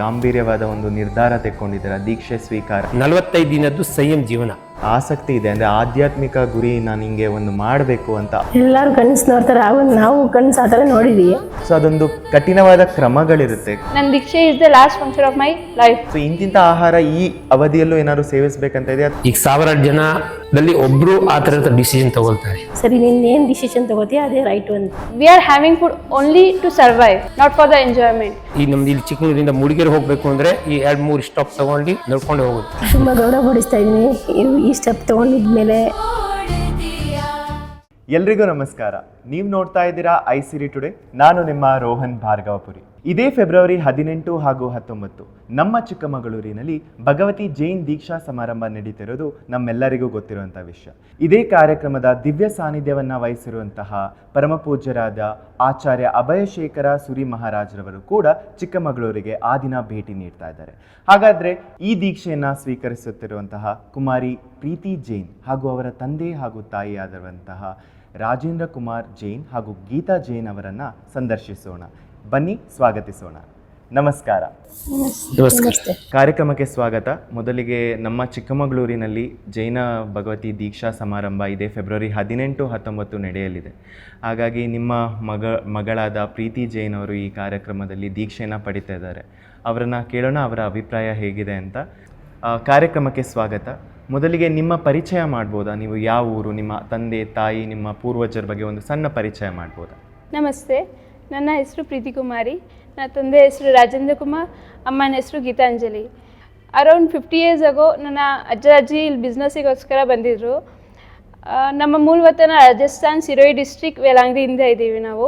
ಗಾಂಭೀರ್ಯವಾದ ಒಂದು ನಿರ್ಧಾರ ತೆಕ್ಕೊಂಡಿದ್ದೀರಾ ದೀಕ್ಷೆ ಸ್ವೀಕಾರ. ನಲವತ್ತೈದು ದಿನದ್ದು ಸಂಯಮ್ ಜೀವನ. ಆಸಕ್ತಿ ಇದೆ ಅಂದ್ರೆ ಆಧ್ಯಾತ್ಮಿಕ ಗುರಿ ನಾನು ಹಿಂಗೆ ಒಂದು ಮಾಡಬೇಕು ಅಂತ. ಎಲ್ಲರೂ ಕನಸು ನೋಡ್ತಾರೆ ಆವಾಗ ನಾವು ಕನಸು ಆ ಥರ ನೋಡಿದ್ದೀವಿ ಸೊ ಅದೊಂದು ಕಠಿಣವಾದ ಕ್ರಮಗಳಿರುತ್ತೆ. ನನ್ನ ದೀಕ್ಷೆ is the last function of my life so ಇಂತಿಂಥ ಆಹಾರ ಈ ಅವಧಿಯಲ್ಲೂ ಏನಾದ್ರು ಸೇವಿಸ್ಬೇಕಂತ ಇದೆ ಈಗ ಸಾವಿರಾರು ಜನದಲ್ಲಿ ಒಬ್ರು ಆ ಥರದ ಡಿಸಿಷನ್ ತಗೊಳ್ತಾರೆ. ಸರಿ ನೀನ್ ಏನ್ ಡಿಸಿಷನ್ ತಗೋತೀಯ? ಅದೇ ರೈಟ್ ಒಂದು we are having food only to survive not for the enjoyment ಈ ನಮ್ದು ಇಲ್ಲಿ ಚಿಕ್ಕಮಗಳೂರಿಂದ ಮುಡಿಗೆರೆ ಹೋಗ್ಬೇಕು ಅಂದ್ರೆ ಈ ಎರಡ್ ಮೂರು ಸ್ಟಾಪ್ ತಗೊಂಡು ನಡ್ಕೊಂಡು ಹೋಗೋದು ತುಂಬ ಗೌರವ ಪಡಿಸ್ತಾ ಇದ್ದೀನಿ ಈ ಸ್ಟೆಪ್ ತೊಗೊಂಡಿದ್ಮೇಲೆ. ಎಲ್ರಿಗೂ ನಮಸ್ಕಾರ. ನೀವು ನೋಡ್ತಾ ಇದ್ದೀರಾ ಐ ಸಿರಿ ಟುಡೇ. ನಾನು ನಿಮ್ಮ ರೋಹನ್ ಭಾರ್ಗವಪುರಿ. ಇದೇ ಫೆಬ್ರವರಿ ಹದಿನೆಂಟು ಹಾಗೂ ಹತ್ತೊಂಬತ್ತು ನಮ್ಮ ಚಿಕ್ಕಮಗಳೂರಿನಲ್ಲಿ ಭಗವತಿ ಜೈನ್ ದೀಕ್ಷಾ ಸಮಾರಂಭ ನಡೀತಿರೋದು ನಮ್ಮೆಲ್ಲರಿಗೂ ಗೊತ್ತಿರುವಂಥ ವಿಷಯ. ಇದೇ ಕಾರ್ಯಕ್ರಮದ ದಿವ್ಯ ಸಾನ್ನಿಧ್ಯವನ್ನ ವಹಿಸಿರುವಂತಹ ಪರಮಪೂಜ್ಯರಾದ ಆಚಾರ್ಯ ಅಭಯಶೇಖರ ಸುರಿ ಮಹಾರಾಜರವರು ಕೂಡ ಚಿಕ್ಕಮಗಳೂರಿಗೆ ಆ ದಿನ ಭೇಟಿ ನೀಡ್ತಾ ಇದ್ದಾರೆ. ಹಾಗಾದ್ರೆ ಈ ದೀಕ್ಷೆಯನ್ನ ಸ್ವೀಕರಿಸುತ್ತಿರುವಂತಹ ಕುಮಾರಿ ಪ್ರೀತಿ ಜೈನ್ ಹಾಗೂ ಅವರ ತಂದೆ ಹಾಗೂ ತಾಯಿಯಾದಂತಹ ರಾಜೇಂದ್ರ ಕುಮಾರ್ ಜೈನ್ ಹಾಗೂ ಗೀತಾ ಜೈನ್ ಅವರನ್ನು ಸಂದರ್ಶಿಸೋಣ. ಬನ್ನಿ ಸ್ವಾಗತಿಸೋಣ. ನಮಸ್ಕಾರ. ನಮಸ್ಕಾರ ಕಾರ್ಯಕ್ರಮಕ್ಕೆ ಸ್ವಾಗತ. ಮೊದಲಿಗೆ ನಮ್ಮ ಚಿಕ್ಕಮಗಳೂರಿನಲ್ಲಿ ಜೈನ ಭಗವತಿ ದೀಕ್ಷಾ ಸಮಾರಂಭ ಇದೆ. ಫೆಬ್ರವರಿ ಹದಿನೆಂಟು ಹತ್ತೊಂಬತ್ತು ನಡೆಯಲಿದೆ. ಹಾಗಾಗಿ ನಿಮ್ಮ ಮಗ ಮಗಳಾದ ಪ್ರೀತಿ ಜೈನ್ ಅವರು ಈ ಕಾರ್ಯಕ್ರಮದಲ್ಲಿ ದೀಕ್ಷೆಯನ್ನು ಪಡಿತಾ ಇದ್ದಾರೆ. ಅವರನ್ನು ಕೇಳೋಣ ಅವರ ಅಭಿಪ್ರಾಯ ಹೇಗಿದೆ ಅಂತ. ಕಾರ್ಯಕ್ರಮಕ್ಕೆ ಸ್ವಾಗತ. ಮೊದಲಿಗೆ ನಿಮ್ಮ ಪರಿಚಯ ಮಾಡ್ಬೋದಾ? ನೀವು ಯಾವ ಊರು ನಿಮ್ಮ ತಂದೆ ತಾಯಿ ನಿಮ್ಮ ಪೂರ್ವಜರ ಬಗ್ಗೆ ಒಂದು ಸಣ್ಣ ಪರಿಚಯ ಮಾಡ್ಬೋದಾ? ನಮಸ್ತೆ. ನನ್ನ ಹೆಸರು ಪ್ರೀತಿ ಕುಮಾರಿ ನನ್ನ ತಂದೆ ಹೆಸರು ರಾಜೇಂದ್ರ ಕುಮಾರ್. ಅಮ್ಮನ ಹೆಸರು ಗೀತಾಂಜಲಿ. ಅರೌಂಡ್ ಫಿಫ್ಟಿ ಇಯರ್ಸ್ ಆಗೋ ನನ್ನ ಅಜ್ಜ ಅಜ್ಜಿ ಇಲ್ಲಿ ಬಿಸ್ನೆಸ್ಸಿಗೋಸ್ಕರ ಬಂದಿದ್ದರು ನಮ್ಮ ಮೂಲವತನ ರಾಜಸ್ಥಾನ್ ಸಿರೋಯಿ ಡಿಸ್ಟ್ರಿಕ್ಟ್ ವೇಲಾಂಗ್ರಿಯಿಂದ ಇದ್ದೀವಿ ನಾವು.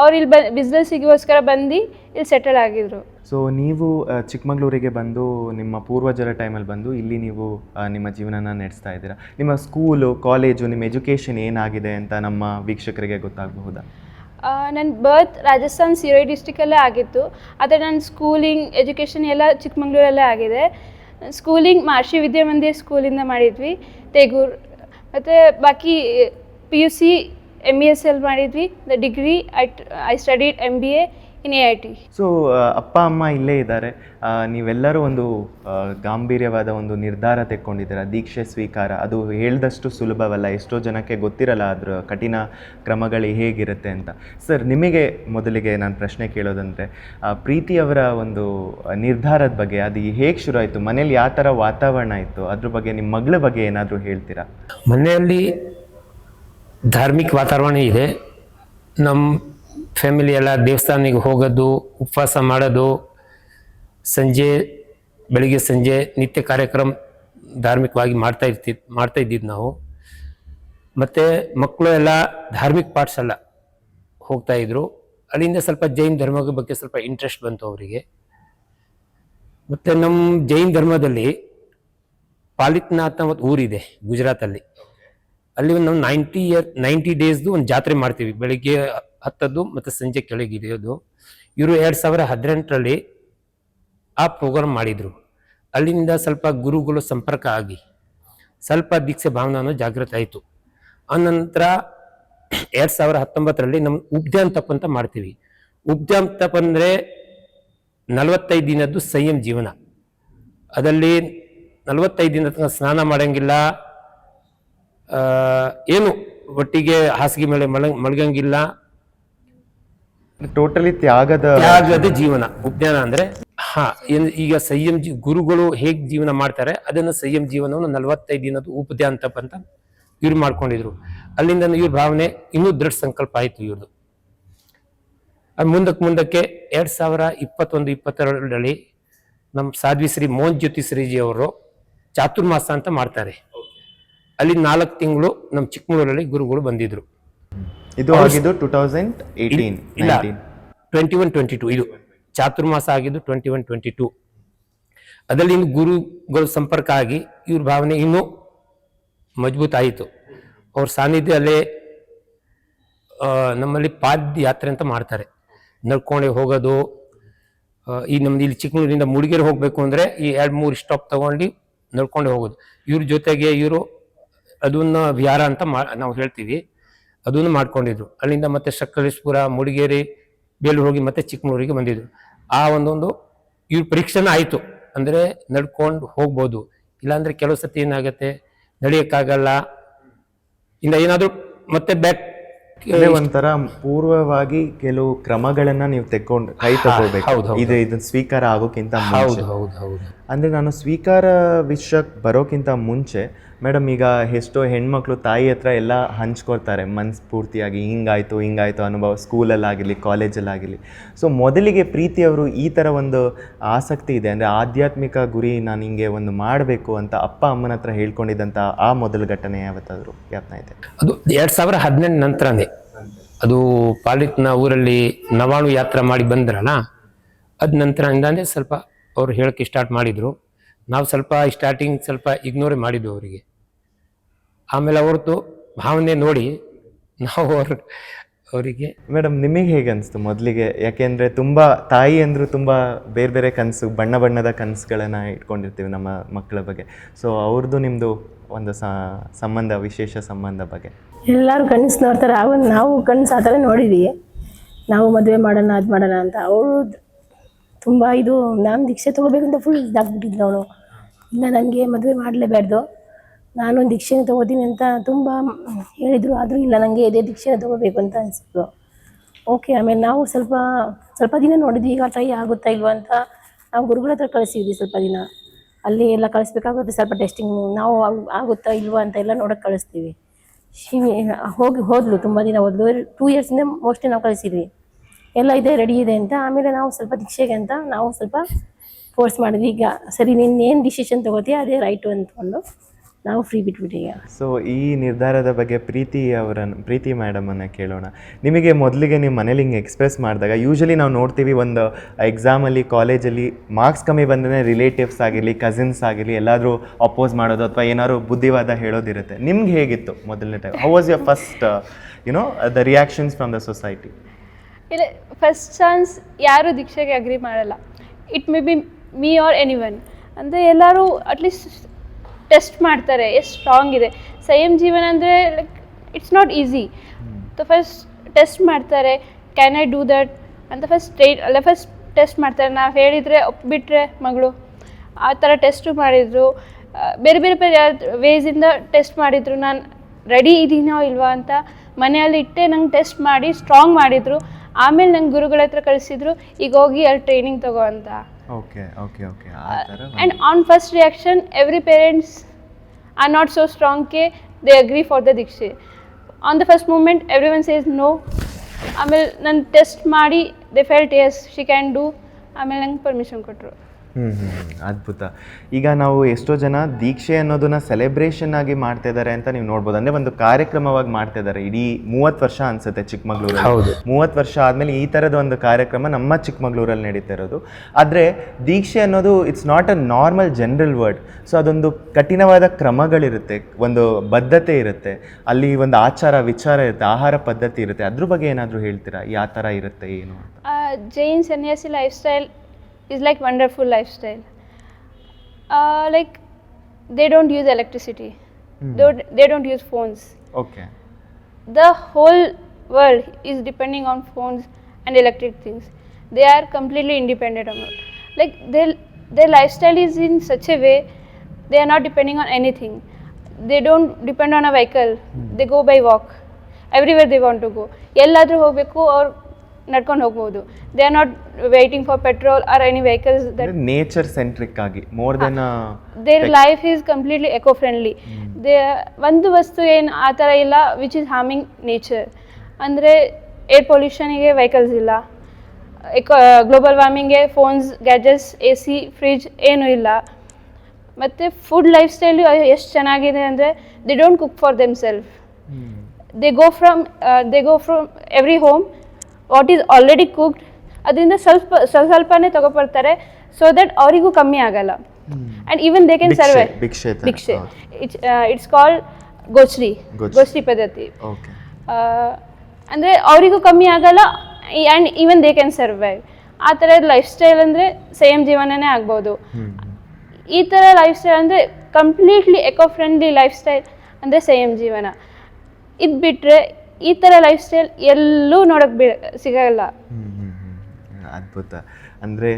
ಅವ್ರು ಇಲ್ಲಿ ಬ ಬಿಸ್ನೆಸ್ಸಿಗೋಸ್ಕರ ಬಂದು ಇಲ್ಲಿ ಸೆಟಲ್ ಆಗಿದ್ರು. ಸೊ ನೀವು ಚಿಕ್ಕಮಗಳೂರಿಗೆ ಬಂದು ನಿಮ್ಮ ಪೂರ್ವಜರ ಟೈಮಲ್ಲಿ ಬಂದು ಇಲ್ಲಿ ನೀವು ನಿಮ್ಮ ಜೀವನನ ನಡೆಸ್ತಾ ಇದ್ದೀರಾ? ನಿಮ್ಮ ಸ್ಕೂಲು ಕಾಲೇಜು ನಿಮ್ಮ ಎಜುಕೇಷನ್ ಏನಾಗಿದೆ ಅಂತ ನಮ್ಮ ವೀಕ್ಷಕರಿಗೆ ಗೊತ್ತಾಗಬಹುದಾ? ನನ್ನ ಬರ್ತ್ ರಾಜಸ್ಥಾನ್ ಸಿರೋಯಿ ಡಿಸ್ಟಿಕಲ್ಲೇ ಆಗಿತ್ತು. ಆದರೆ ನನ್ನ ಸ್ಕೂಲಿಂಗ್ ಎಜುಕೇಷನ್ ಎಲ್ಲ ಚಿಕ್ಕಮಂಗ್ಳೂರಲ್ಲೇ ಆಗಿದೆ. ಸ್ಕೂಲಿಂಗ್ ಮಹರ್ಷಿ ವಿದ್ಯಾಮಂದಿರ್ ಸ್ಕೂಲಿಂದ ಮಾಡಿದ್ವಿ ತೇಗೂರ್ ಮತ್ತು ಬಾಕಿ P U C M B S L ಮಾಡಿದ್ವಿ. The degree at I studied M B A in A I T so ಅಪ್ಪ ಅಮ್ಮ ಇಲ್ಲೇ ಇದ್ದಾರೆ. ನೀವೆಲ್ಲರೂ ಒಂದು ಗಾಂಭೀರ್ಯವಾದ ಒಂದು ನಿರ್ಧಾರ ತೆಕ್ಕೊಂಡಿದ್ದೀರ? ದೀಕ್ಷೆ ಸ್ವೀಕಾರ ಅದು ಹೇಳ್ದಷ್ಟು ಸುಲಭವಲ್ಲ. ಎಷ್ಟೋ ಜನಕ್ಕೆ ಗೊತ್ತಿರಲ್ಲ ಅದ್ರ ಕಠಿಣ ಕ್ರಮಗಳು ಹೇಗಿರುತ್ತೆ ಅಂತ. ಸರ್ ನಿಮಗೆ ಮೊದಲಿಗೆ ನಾನು ಪ್ರಶ್ನೆ ಕೇಳೋದಂದರೆ ಪ್ರೀತಿಯವರ ಒಂದು ನಿರ್ಧಾರದ ಬಗ್ಗೆ ಅದು ಹೇಗೆ ಶುರು ಆಯಿತು ಮನೇಲಿ ಯಾವ ಥರ ವಾತಾವರಣ ಇತ್ತು? ಅದ್ರ ಬಗ್ಗೆ ನಿಮ್ಮ ಮಗಳ ಬಗ್ಗೆ ಏನಾದರೂ ಹೇಳ್ತೀರಾ? ಮನೆಯಲ್ಲಿ ಧಾರ್ಮಿಕ ವಾತಾವರಣ ಇದೆ. ನಮ್ಮ ಫ್ಯಾಮಿಲಿ ಎಲ್ಲ ದೇವಸ್ಥಾನಿಗೆ ಹೋಗೋದು, ಉಪವಾಸ ಮಾಡೋದು, ಸಂಜೆ, ಬೆಳಿಗ್ಗೆ ಸಂಜೆ ನಿತ್ಯ ಕಾರ್ಯಕ್ರಮ ಧಾರ್ಮಿಕವಾಗಿ ಮಾಡ್ತಾ ಇರ್ತಿ, ಮಾಡ್ತಾ ಇದ್ದಿದ್ದು ನಾವು. ಮತ್ತು ಮಕ್ಕಳು ಎಲ್ಲ ಧಾರ್ಮಿಕ ಪಾಠಶಾಲ ಹೋಗ್ತಾ ಇದ್ರು. ಅಲ್ಲಿಂದ ಸ್ವಲ್ಪ ಜೈನ್ ಧರ್ಮದ ಬಗ್ಗೆ ಸ್ವಲ್ಪ ಇಂಟ್ರೆಸ್ಟ್ ಬಂತು ಅವರಿಗೆ. ಮತ್ತು ನಮ್ಮ ಜೈನ್ ಧರ್ಮದಲ್ಲಿ ಪಾಲಿತ್ನಾಥ್ ಊರಿದೆ ಗುಜರಾತಲ್ಲಿ. ಅಲ್ಲಿ ಒಂದು ನಾವು ನೈಂಟಿ ಇಯರ್ ನೈಂಟಿ ಡೇಸ್ದು ಒಂದು ಜಾತ್ರೆ ಮಾಡ್ತೀವಿ. ಬೆಳಿಗ್ಗೆ ಹತ್ತದ್ದು ಮತ್ತು ಸಂಜೆ ಕೆಳಗೆ ಇಳಿಯೋದು ಇವರು ಎರಡು ಸಾವಿರ ಹದಿನೆಂಟರಲ್ಲಿ ಆ ಪ್ರೋಗ್ರಾಮ್ ಮಾಡಿದರು. ಅಲ್ಲಿಂದ ಸ್ವಲ್ಪ ಗುರುಗಳು ಸಂಪರ್ಕ ಆಗಿ ಸ್ವಲ್ಪ ದೀಕ್ಷೆ ಭಾವನಾನು ಜಾಗೃತ ಆಯಿತು. ಆನಂತರ ಎರಡು ಸಾವಿರ ಹತ್ತೊಂಬತ್ತರಲ್ಲಿ ನಮ್ಮ ಉಬ್ದ್ಯಾನ್ ತಪ್ಪು ಅಂತ ಮಾಡ್ತೀವಿ. ಉಬ್ದ್ಯಾನ್ ತಪ್ಪು ಅಂದರೆ ನಲವತ್ತೈದು ದಿನದ್ದು ಸಂಯಮ ಜೀವನ. ಅದರಲ್ಲಿ ನಲವತ್ತೈದು ದಿನ ಸ್ನಾನ ಮಾಡಂಗಿಲ್ಲ. ಏನು ಒಟ್ಟಿಗೆ ಹಾಸಿಗೆ ಮೇಲೆ ಮಲ ಮಲಗಂಗಿಲ್ಲ? ಟೋಟಲಿ ತ್ಯಾಗದ ತ್ಯಾಗದ ಜೀವನ ಉಜ್ಞಾನ ಅಂದ್ರೆ ಹಾ ಏನ್- ಈಗ ಸಂಯಂ ಜೀ ಗುರುಗಳು ಹೇಗ್ ಜೀವನ ಮಾಡ್ತಾರೆ ಅದನ್ನ ಸಂಯಂ ಜೀವನವನ್ನು ನಲವತ್ತೈದು ದಿನದ ಉಪದ್ಯ ತಪ್ ಅಂತ ಇವ್ರು ಮಾಡ್ಕೊಂಡಿದ್ರು. ಅಲ್ಲಿಂದ ಇವ್ರ ಭಾವನೆ ಇನ್ನೂ ದೃಢ ಸಂಕಲ್ಪ ಆಯ್ತು ಇವ್ರದ್ದು ಅದ್ ಮುಂದಕ್ಕೆ ಮುಂದಕ್ಕೆ ಎರಡ್ ಸಾವಿರ ಇಪ್ಪತ್ತೊಂದು ಇಪ್ಪತ್ತೆರಡರಲ್ಲಿ ನಮ್ಮ ಸಾಧ್ವಿ ಶ್ರೀ ಮೋಹನ್ ಜ್ಯೋತಿ ಶ್ರೀಜಿ ಅವರು ಚಾತುರ್ಮಾಸ ಅಂತ ಮಾಡ್ತಾರೆ. ಅಲ್ಲಿ ನಾಲ್ಕು ತಿಂಗಳು ನಮ್ಮ ಚಿಕ್ಕಮಗಳೂರಲ್ಲಿ ಗುರುಗಳು ಬಂದಿದ್ರು. ಇದು ಆಗಿದ್ದು ಟೂ ತೌಸಂಡ್ ಏಯ್ಟೀನ್ ಇಲ್ಲ ಟ್ವೆಂಟಿ ಒನ್ ಟ್ವೆಂಟಿ ಟು ಇದು ಚಾತುರ್ಮಾಸ ಆಗಿದ್ದು ಟ್ವೆಂಟಿ ಒನ್ ಟ್ವೆಂಟಿ ಟು ಅದರಲ್ಲಿ ಇನ್ನು ಗುರುಗಳು ಸಂಪರ್ಕ ಆಗಿ ಇವ್ರ ಭಾವನೆ ಇನ್ನೂ ಮಜಬೂತ್ ಆಯಿತು. ಅವ್ರ ಸಾನ್ನಿಧ್ಯ ಅಲ್ಲೇ ನಮ್ಮಲ್ಲಿ ಪಾದ ಯಾತ್ರೆ ಅಂತ ಮಾಡ್ತಾರೆ. ನಡ್ಕೊಂಡೆ ಹೋಗೋದು ಈ ನಮ್ದು ಇಲ್ಲಿ ಚಿಕ್ಕಮಗಳೂರಿಂದ ಮೂಡಿಗೆರೆ ಹೋಗಬೇಕು ಅಂದರೆ ಈ ಎರಡು ಮೂರು ಸ್ಟಾಪ್ ತಗೊಂಡು ನಡ್ಕೊಂಡೆ ಹೋಗೋದು. ಇವ್ರ ಜೊತೆಗೆ ಇವರು ಅದನ್ನ ವಿಹಾರ ಅಂತ ಮಾ ನಾವು ಹೇಳ್ತೀವಿ. ಅದನ್ನು ಮಾಡ್ಕೊಂಡಿದ್ರು. ಅಲ್ಲಿಂದ ಮತ್ತೆ ಸಕ್ಕಲೇಶ್ಪುರ ಮೂಡಿಗೇರಿ ಬೇಲೂರು ಹೋಗಿ ಮತ್ತೆ ಚಿಕ್ಕಮಗಳೂರಿಗೆ ಬಂದಿದ್ರು. ಆ ಒಂದೊಂದು ಇವ್ರ ಪರೀಕ್ಷೆನ ಆಯಿತು. ಅಂದರೆ ನಡ್ಕೊಂಡು ಹೋಗ್ಬೋದು. ಇಲ್ಲಾಂದ್ರೆ ಕೆಲವು ಸತಿ ಏನಾಗುತ್ತೆ? ನಡೆಯೋಕ್ಕಾಗಲ್ಲ. ಇಂದ ಏನಾದರೂ ಮತ್ತೆ ಬ್ಯಾಕ್ ಒಂಥರ ಪೂರ್ವವಾಗಿ ಕೆಲವು ಕ್ರಮಗಳನ್ನ ನೀವು ತೆಕ್ಕೊಂಡು ಕೈ ತಗೋಬೇಕು. ಇದು ಇದನ್ನ ಸ್ವೀಕಾರ ಆಗೋಕ್ಕಿಂತ ಹೌದು ಹೌದು ಹೌದು. ಅಂದ್ರೆ ನಾನು ಸ್ವೀಕಾರ ವಿಷಯಕ್ಕೆ ಬರೋಕ್ಕಿಂತ ಮುಂಚೆ, ಮೇಡಮ್ ಈಗ ಎಷ್ಟೋ ಹೆಣ್ಮಕ್ಳು ತಾಯಿ ಹತ್ರ ಎಲ್ಲ ಹಂಚ್ಕೊಳ್ತಾರೆ ಮನಸ್ಫೂರ್ತಿಯಾಗಿ ಹಿಂಗಾಯಿತು ಹಿಂಗಾಯಿತು ಅನುಭವ ಸ್ಕೂಲಲ್ಲಾಗಲಿ ಕಾಲೇಜಲ್ಲಾಗಿರಲಿ. ಸೊ ಮೊದಲಿಗೆ ಪ್ರೀತಿಯವರು ಈ ಥರ ಒಂದು ಆಸಕ್ತಿ ಇದೆ, ಅಂದರೆ ಆಧ್ಯಾತ್ಮಿಕ ಗುರಿ ನಾನು ಹಿಂಗೆ ಒಂದು ಮಾಡಬೇಕು ಅಂತ ಅಪ್ಪ ಅಮ್ಮನ ಹತ್ರ ಹೇಳ್ಕೊಂಡಿದ್ದಂಥ ಆ ಮೊದಲ ಘಟನೆ ಯಾವತ್ತಾದರೂ ಯತ್ನ ಇದೆ? ಅದು ಎರಡು ಸಾವಿರ ಹದಿನೆಂಟು ನಂತರನೇ. ಅದು ಪಾಲಿತ್ನ ಊರಲ್ಲಿ ನವಾಣು ಯಾತ್ರೆ ಮಾಡಿ ಬಂದ್ರಲ್ಲ, ಅದ ನಂತರ ಅಂದರೆ ಸ್ವಲ್ಪ ಅವ್ರು ಹೇಳಕ್ಕೆ ಸ್ಟಾರ್ಟ್ ಮಾಡಿದರು. ನಾವು ಸ್ವಲ್ಪ ಸ್ಟಾರ್ಟಿಂಗ್ ಸ್ವಲ್ಪ ಇಗ್ನೋರ್ ಮಾಡಿದ್ದು ಅವರಿಗೆ. ಆಮೇಲೆ ಅವ್ರದ್ದು ಭಾವನೆ ನೋಡಿ ನಾವು ಅವ್ರ ಅವರಿಗೆ ಮೇಡಮ್ ನಿಮಗೆ ಹೇಗೆ ಅನಿಸ್ತು ಮೊದಲಿಗೆ? ಯಾಕೆಂದರೆ ತುಂಬ ತಾಯಿ ಅಂದರು ತುಂಬ ಬೇರೆ ಬೇರೆ ಕನಸು ಬಣ್ಣ ಬಣ್ಣದ ಕನಸುಗಳನ್ನು ಇಟ್ಕೊಂಡಿರ್ತೀವಿ ನಮ್ಮ ಮಕ್ಕಳ ಬಗ್ಗೆ. ಸೊ ಅವ್ರದ್ದು ನಿಮ್ಮದು ಒಂದು ಸಂಬಂಧ ವಿಶೇಷ ಸಂಬಂಧ ಬಗ್ಗೆ. ಎಲ್ಲರೂ ಕನಸು ನೋಡ್ತಾರೆ ಅವಾಗ ನಾವು ಕನಸು ಆ ಥರ ನೋಡಿದ್ವಿ. ನಾವು ಮದುವೆ ಮಾಡೋಣ ಅದು ಮಾಡೋಣ ಅಂತ. ಅವಳು ತುಂಬ ಇದು, ನಾನು ದೀಕ್ಷೆ ತೊಗೋಬೇಕಂತ ಫುಲ್ ಇದಾಗ್ಬಿಟ್ಟಿದ್ಲು ಅವಳು ಇಲ್ಲ ನನಗೆ ಮದುವೆ ಮಾಡಲೇಬಾರ್ದು ನಾನು ದೀಕ್ಷೆನ ತೊಗೋತೀನಿ ಅಂತ ತುಂಬ ಹೇಳಿದರು, ಆದರೂ ಇಲ್ಲ ನನಗೆ ಇದೇ ದೀಕ್ಷೆನ ತೊಗೋಬೇಕು ಅಂತ ಅನಿಸಿತು ಓಕೆ ಆಮೇಲೆ ನಾವು ಸ್ವಲ್ಪ ಸ್ವಲ್ಪ ದಿನ ನೋಡಿದ್ವಿ, ಈಗ ಟ್ರೈ ಆಗುತ್ತಾ ಇಲ್ವಾ ಅಂತ. ನಾವು ಗುರುಗಳ ಹತ್ರ ಕಳಿಸಿದ್ವಿ ಸ್ವಲ್ಪ ದಿನ. ಅಲ್ಲಿ ಎಲ್ಲ ಕಳಿಸ್ಬೇಕಾಗುತ್ತೆ, ಸ್ವಲ್ಪ ಟೆಸ್ಟಿಂಗ್ ನಾವು ಆಗ್- ಆಗುತ್ತಾ ಇಲ್ವಾ ಅಂತ ಎಲ್ಲ ನೋಡೋಕೆ ಕಳಿಸ್ತೀವಿ. ಶಿವಿ, ಹೋಗಿ, ಹೋದ್ಲು ತುಂಬ ದಿನ ಹೋದ್ಲು. ಟೂ ಇಯರ್ಸಿಂದ ಮೋಸ್ಟ್ಲಿ ನಾವು ಕಳಿಸಿದ್ವಿ. ಎಲ್ಲ ಇದೆ ರೆಡಿ ಇದೆ ಅಂತ. ಆಮೇಲೆ ನಾವು ಸ್ವಲ್ಪ ದೀಕ್ಷೆಗೆ ಅಂತ ನಾವು ಸ್ವಲ್ಪ ಫೋರ್ಸ್ ಮಾಡಿದ್ವಿ. ಈಗ ಸರಿ ನಿನ್ನ ಏನು ಡಿಸಿಷನ್ ತೊಗೋತೀಯ, ಅದೇ ರೈಟು ಅಂದ್ಕೊಂಡು ನಾವು ಫ್ರೀ ಬಿಟ್ಬಿಟ್ಟು ಈಗ. ಸೊ ಈ ನಿರ್ಧಾರದ ಬಗ್ಗೆ ಪ್ರೀತಿ ಅವರನ್ನು ಪ್ರೀತಿ ಮೇಡಮನ್ನು ಕೇಳೋಣ. ನಿಮಗೆ ಮೊದಲಿಗೆ ನೀವು ಮನೇಲಿ ಹಿಂಗೆ ಎಕ್ಸ್ಪ್ರೆಸ್ ಮಾಡಿದಾಗ ಯೂಶಲಿ ನಾವು ನೋಡ್ತೀವಿ ಒಂದು ಎಕ್ಸಾಮಲ್ಲಿ ಕಾಲೇಜಲ್ಲಿ ಮಾರ್ಕ್ಸ್ ಕಮ್ಮಿ ಬಂದರೆ ರಿಲೇಟಿವ್ಸ್ ಆಗಿರಲಿ ಕಸಿನ್ಸ್ ಆಗಿರಲಿ, ಎಲ್ಲಾದರೂ ಅಪೋಸ್ ಮಾಡೋದು ಅಥವಾ ಏನಾದ್ರು ಬುದ್ಧಿವಾದ ಹೇಳೋದಿರುತ್ತೆ. ನಿಮ್ಗೆ ಹೇಗಿತ್ತು ಮೊದಲನೇ time how was your first you know the reactions from the society ಇಲ್ಲ ಫಸ್ಟ್ ಚಾನ್ಸ್ ಯಾರು ದೀಕ್ಷೆಗೆ ಅಗ್ರಿ ಮಾಡಲ್ಲ. It may be me or anyone ಅಂದರೆ ಎಲ್ಲರೂ ಅಟ್ಲೀಸ್ಟ್ ಟೆಸ್ಟ್ ಮಾಡ್ತಾರೆ, ಎಷ್ಟು ಸ್ಟ್ರಾಂಗ್ ಇದೆ. ಸಂಯಮ್ ಜೀವನ ಅಂದರೆ like it's not easy first test ಮಾಡ್ತಾರೆ ಕ್ಯಾನ್ ಐ ಡೂ ದಟ್ ಅಂತ ಫಸ್ಟ್ ಸ್ಟೇಟ್ ಅಲ್ಲ ಫಸ್ಟ್ ಟೆಸ್ಟ್ ಮಾಡ್ತಾರೆ. ನಾವು ಹೇಳಿದರೆ ಒಪ್ಪಿಬಿಟ್ರೆ ಮಗಳು. ಆ ಥರ ಟೆಸ್ಟು ಮಾಡಿದರು. ಬೇರೆ ಬೇರೆ ಬೇರೆ ವೇಸಿಂದ ಟೆಸ್ಟ್ ಮಾಡಿದರು. ನಾನು ರೆಡಿ ಇದ್ದೀನೋ ಇಲ್ವಾ ಅಂತ ಮನೆಯಲ್ಲಿ ಇಟ್ಟೆ ನಂಗೆ ಟೆಸ್ಟ್ ಮಾಡಿ ಸ್ಟ್ರಾಂಗ್ ಮಾಡಿದರು. ಆಮೇಲೆ ನಂಗೆ ಗುರುಗಳ ಹತ್ರ ಕಳಿಸಿದ್ರು ಈಗ ಹೋಗಿ ಅಲ್ಲಿ ಟ್ರೈನಿಂಗ್ ತಗೋ ಅಂತ. ಓಕೆ ಓಕೆ ಓಕೆ ಆ ಥರ and on first reaction every parents are not so strong K they agree for the ದೀಕ್ಷೆ on the first moment everyone says no ಆಮೇಲೆ ನನ್ನ ಟೆಸ್ಟ್ ಮಾಡಿ they felt as she can do ಆಮೇಲೆ ನಂಗೆ permission ಕೊಟ್ಟರು. ಅದ್ಭುತ. ಈಗ ನಾವು ಎಷ್ಟೋ ಜನ ದೀಕ್ಷೆ ಅನ್ನೋದನ್ನ ಸೆಲೆಬ್ರೇಷನ್ ಆಗಿ ಮಾಡ್ತಾ ಇದ್ದಾರೆ ಅಂತ ನೀವು ನೋಡ್ಬೋದು. ಅಂದ್ರೆ ಒಂದು ಕಾರ್ಯಕ್ರಮವಾಗಿ ಮಾಡ್ತಾ ಇದ್ದಾರೆ ಇಡೀ ಮೂವತ್ತು ವರ್ಷ ಅನ್ಸುತ್ತೆ ಚಿಕ್ಕಮಗಳೂರಲ್ಲಿ ಹೌದು. ಮೂವತ್ತು ವರ್ಷ ಆದ್ಮೇಲೆ ಈ ತರದ ಒಂದು ಕಾರ್ಯಕ್ರಮ ನಮ್ಮ ಚಿಕ್ಕಮಗಳೂರಲ್ಲಿ ನಡೀತಾ ಇರೋದು. ಆದ್ರೆ ದೀಕ್ಷೆ ಅನ್ನೋದು it's not a normal general word so ಅದೊಂದು ಕಠಿಣವಾದ ಕ್ರಮಗಳಿರುತ್ತೆ. ಒಂದು ಬದ್ಧತೆ ಇರುತ್ತೆ. ಅಲ್ಲಿ ಒಂದು ಆಚಾರ ವಿಚಾರ ಇರುತ್ತೆ. ಆಹಾರ ಪದ್ಧತಿ ಇರುತ್ತೆ. ಅದ್ರ ಬಗ್ಗೆ ಏನಾದರೂ ಹೇಳ್ತೀರಾ? ಯಾವ ಥರ ಇರುತ್ತೆ ಏನು ಅಂತ? Jain sanyasi lifestyle is like wonderful lifestyle. Uh, like they don't use electricity. Don't, they don't use phones. Okay The whole world is depending on phones and electric things. They are completely independent of it. Like their their lifestyle is in such a way they are not depending on anything. They don't depend on a vehicle. They go by walk. Everywhere they want to go. ಎಲ್ಲಾದರೂ ಹೋಗಬೇಕು ಅವ್ರು ನಡ್ಕೊಂಡು ಹೋಗ್ಬೋದು. They are not waiting for petrol or any vehicles that nature centric ಆಗಿ more then their life is completely eco friendly they ಒಂದು ವಸ್ತು ಏನು ಆ ಥರ ಇಲ್ಲ ವಿಚ್ ಇಸ್ ಹಾರ್ಮಿಂಗ್ ನೇಚರ್ ಅಂದರೆ ಏರ್ ಪೊಲ್ಯೂಷನಿಗೆ ವೆಹಿಕಲ್ಸ್ ಇಲ್ಲ. Eco global ವಾರ್ಮಿಂಗ್ಗೆ phones gadgets A C fridge ಏನೂ ಇಲ್ಲ. ಮತ್ತು ಫುಡ್ ಲೈಫ್ ಸ್ಟೈಲು ಎಷ್ಟು ಚೆನ್ನಾಗಿದೆ ಅಂದರೆ they don't cook for themself they go from they go from every home what is already cooked ಅದರಿಂದ ಸ್ವಲ್ಪ ಸ್ವಲ್ಪ ಸ್ವಲ್ಪನೇ ತಗೊಬರ್ತಾರೆ ಸೊ ದಟ್ ಅವರಿಗೂ ಕಮ್ಮಿ ಆಗಲ್ಲ. And even they can survive ಭಿಕ್ಷೆ. ಭಿಕ್ಷೆ. ಇಟ್ಸ್ ಇಟ್ಸ್ ಕಾಲ್ ಗೋಚ್ರಿ ಗೋಚ್ರಿ. ಗೋಚ್ರಿ ಪದ್ಧತಿ. ಓಕೆ ಅಂದರೆ ಅವರಿಗೂ ಕಮ್ಮಿ ಆಗಲ್ಲ and even they can survive ಆ ಥರ ಲೈಫ್ ಸ್ಟೈಲ್ ಅಂದರೆ ಸೇಮ್ ಜೀವನನೇ ಆಗ್ಬೋದು. ಈ ಥರ ಲೈಫ್ ಸ್ಟೈಲ್ ಅಂದರೆ completely eco friendly life style ಅಂದರೆ ಸೇಮ್ ಜೀವನ. ಇದು ಬಿಟ್ಟರೆ ಈ ಥರ ಲೈಫ್ ಸ್ಟೈಲ್ ಎಲ್ಲೂ ನೋಡೋಕ್ಕೆ ಬಿ ಸಿಗಲ್ಲ. ಅದ್ಭುತ. ಅಂದರೆ